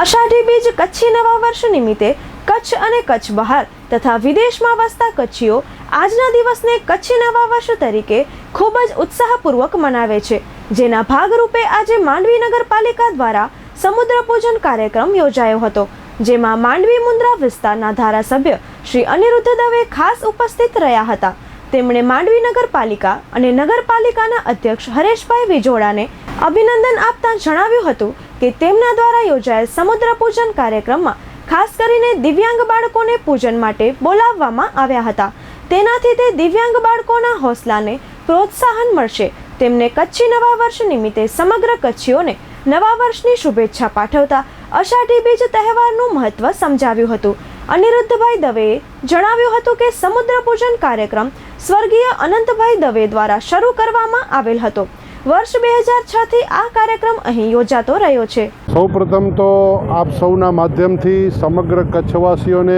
અષાઢી બીજ કચ્છી નવા વર્ષ નિમિત્તે કચ્છ અને કચ્છ બહાર તથા વિદેશમાં વસતા કચ્છીઓ આજના દિવસને કચ્છી નવા વર્ષ તરીકે ખૂબ જ ઉત્સાહપૂર્વક મનાવે છે. જેના ભાગરૂપે આજે માંડવી નગરપાલિકા દ્વારા સમુદ્ર પૂજન કાર્યક્રમ યોજાયો હતો, જેમાં માંડવી મુન્દ્રા વિસ્તારના ધારાસભ્ય શ્રી અનિરુદ્ધ દવે ખાસ ઉપસ્થિત રહ્યા હતા. તેમણે માંડવી નગરપાલિકા અને નગરપાલિકાના અધ્યક્ષ હરેશભાઈ વિજોડાને અભિનંદન આપતા જણાવ્યું હતું કે તેમના દ્વારા યોજાયેલ સમુદ્ર પૂજન કાર્યક્રમમાં ખાસ કરીને દિવ્યાંગ બાળકોને પૂજન માટે બોલાવવામાં આવ્યા હતા. તેનાથી તે દિવ્યાંગ બાળકોના હોસલાને પ્રોત્સાહન મળશે. તેમને કચ્છી નવા વર્ષ નિમિત્તે સમગ્ર કચ્છીઓને નવા વર્ષની શુભેચ્છા પાઠવતા અષાઢી બીજ તહેવારનું મહત્વ સમજાવ્યું હતું. અનિરુદ્ધભાઈ દવેએ જણાવ્યું હતું કે સમુદ્ર પૂજન કાર્યક્રમ સ્વર્ગીય અનંતભાઈ દવે દ્વારા શરૂ કરવામાં આવેલ હતો. વર્ષ બે હજાર છ થી આ કાર્યક્રમ અહીં યોજાતો રહ્યો છે. સૌપ્રથમ તો આપ સૌના માધ્યમથી સમગ્ર કચ્છવાસીઓને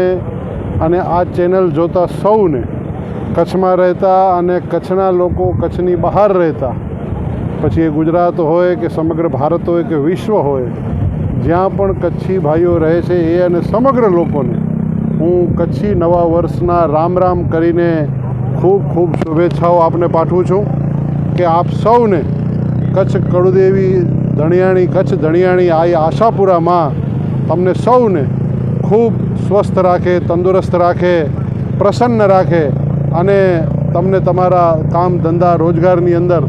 અને આ ચેનલ જોતા સૌને કચ્છમાં રહેતા અને કચ્છના લોકો કચ્છની બહાર રહેતા, પછી એ ગુજરાત હોય કે સમગ્ર ભારત હોય કે વિશ્વ હોય, જ્યાં પણ કચ્છી ભાઈઓ રહે છે એ અને સમગ્ર લોકોને હું કચ્છી નવા વર્ષના રામ રામ કરીને ખૂબ ખૂબ શુભેચ્છાઓ આપને પાઠવું છું. કે આપ સૌને કચ્છ કળુદેવી ધણિયાણી, કચ્છ ધણિયાણી આ આશાપુરામાં તમને સૌને ખૂબ સ્વસ્થ રાખે, તંદુરસ્ત રાખે, પ્રસન્ન રાખે અને તમને તમારા કામ ધંધા રોજગારની અંદર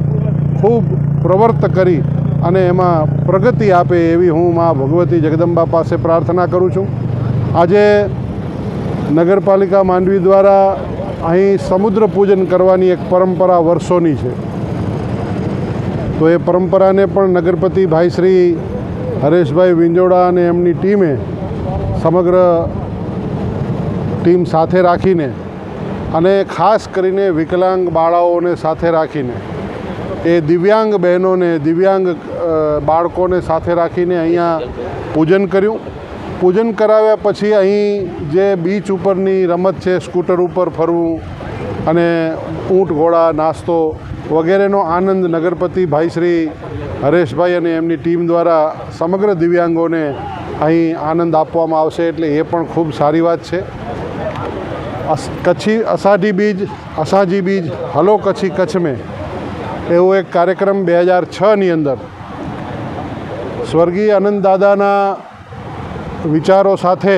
ખૂબ પ્રવર્ત કરી અને એમાં પ્રગતિ આપે એવી હું મા ભગવતી જગદંબા પાસે પ્રાર્થના કરું છું. આજે નગરપાલિકા માંડવી દ્વારા અહીં સમુદ્ર પૂજન કરવાની એક પરંપરા વર્ષોની છે. તો એ પરંપરાને પણ નગરપતિ ભાઈ શ્રી હરેશભાઈ વિંજોડા અને એમની ટીમે સમગ્ર ટીમ સાથે રાખીને અને ખાસ કરીને વિકલાંગ બાળાઓને સાથે રાખીને, એ દિવ્યાંગ બહેનોને, દિવ્યાંગ બાળકોને સાથે રાખીને અહીંયા પૂજન કર્યું. પૂજન કરાવ્યા પછી અહીં જે બીચ ઉપરની રમત છે, સ્કૂટર ઉપર ફરવું અને ઊંટ ઘોડા, નાસ્તો વગેરેનો આનંદ નગરપતિ ભાઈ શ્રી હરેશભાઈ અને એમની ટીમ દ્વારા સમગ્ર દિવ્યાંગોને અહીં આનંદ આપવામાં આવશે એટલે એ પણ ખૂબ સારી વાત છે. કચ્છી અસાઢી બીજ અસાજી બીજ, હલો કચ્છી કચ્છ મેં. એવો એક કાર્યક્રમ બે હજાર છની અંદર. સ્વર્ગીય આનંદ દાદાના વિચારો સાથે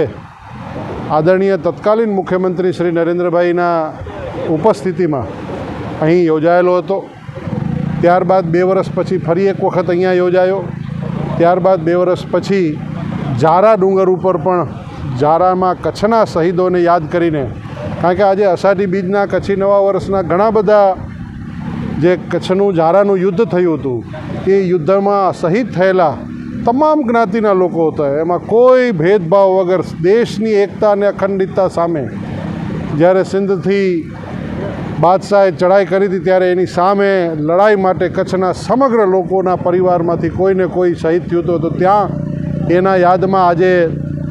આદરણીય તત્કાલીન મુખ્યમંત્રી શ્રી નરેન્દ્રભાઈના ઉપસ્થિતિમાં અહીં યોજાયેલો હતો. ત્યારબાદ બે વર્ષ પછી ફરી એક વખત અહીંયા યોજાયો. ત્યારબાદ બે વર્ષ પછી જારા ડુંગર ઉપર પણ જારામાં કચ્છના શહીદોને યાદ કરીને, કારણ કે આજે અષાઢી બીજના, કચ્છી નવા વર્ષના ઘણા બધા જે કચ્છનું જારાનું યુદ્ધ થયું હતું, એ યુદ્ધમાં શહીદ થયેલા તમામ જ્ઞાતિના લોકો હતા. એમાં કોઈ ભેદભાવ વગર દેશની એકતા અને અખંડિતતા સામે જ્યારે સિંધથી બાદશાહે ચડાઈ કરી હતી ત્યારે એની સામે લડાઈ માટે કચ્છના સમગ્ર લોકોના પરિવારમાંથી કોઈને કોઈ શહીદ થયું હતું તો ત્યાં એના યાદમાં આજે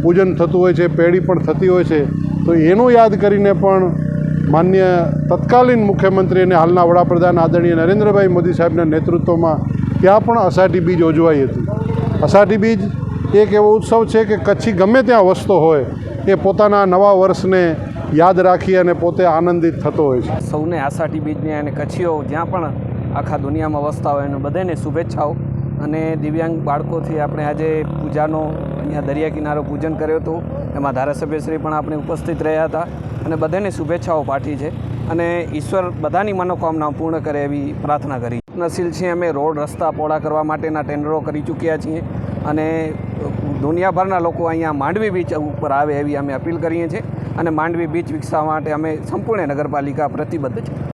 પૂજન થતું હોય છે, પેઢી પણ થતી હોય છે. તો એનું યાદ કરીને પણ માન્ય તત્કાલીન મુખ્યમંત્રી અને હાલના વડાપ્રધાન આદરણીય નરેન્દ્રભાઈ મોદી સાહેબના નેતૃત્વમાં ત્યાં પણ અષાઢી બીજ ઉજવાઈ હતી. અષાઢી બીજ એક એવો ઉત્સવ છે કે કચ્છી ગમે ત્યાં વસતો હોય, એ પોતાના નવા વર્ષને યાદ રાખી અને પોતે આનંદિત થતો હોય છે. સૌને આષાઢી બીજને અને કચ્છીઓ જ્યાં પણ આખા દુનિયામાં વસતા હોય એને બધાને શુભેચ્છાઓ. અને દિવ્યાંગ બાળકોથી આપણે આજે પૂજાનો અહીંયા દરિયા કિનારો પૂજન કર્યો હતું. એમાં ધારાસભ્યશ્રી પણ આપણે ઉપસ્થિત રહ્યા હતા અને બધાને શુભેચ્છાઓ પાઠવી છે. અને ઈશ્વર બધાની મનોકામના પૂર્ણ કરે એવી પ્રાર્થના કરી. નસીલ છીએ અમે, રોડ, રસ્તા પહોળા કરવા માટેના ટેન્ડરો કરી ચૂક્યા છીએ. અને દુનિયાભરના લોકો અહીંયા માંડવી બીચ ઉપર આવે એવી અમે અપીલ કરીએ છીએ. અને માંડવી બીચ વિકસાવવા માટે અમે સંપૂર્ણ નગરપાલિકા પ્રતિબદ્ધ છે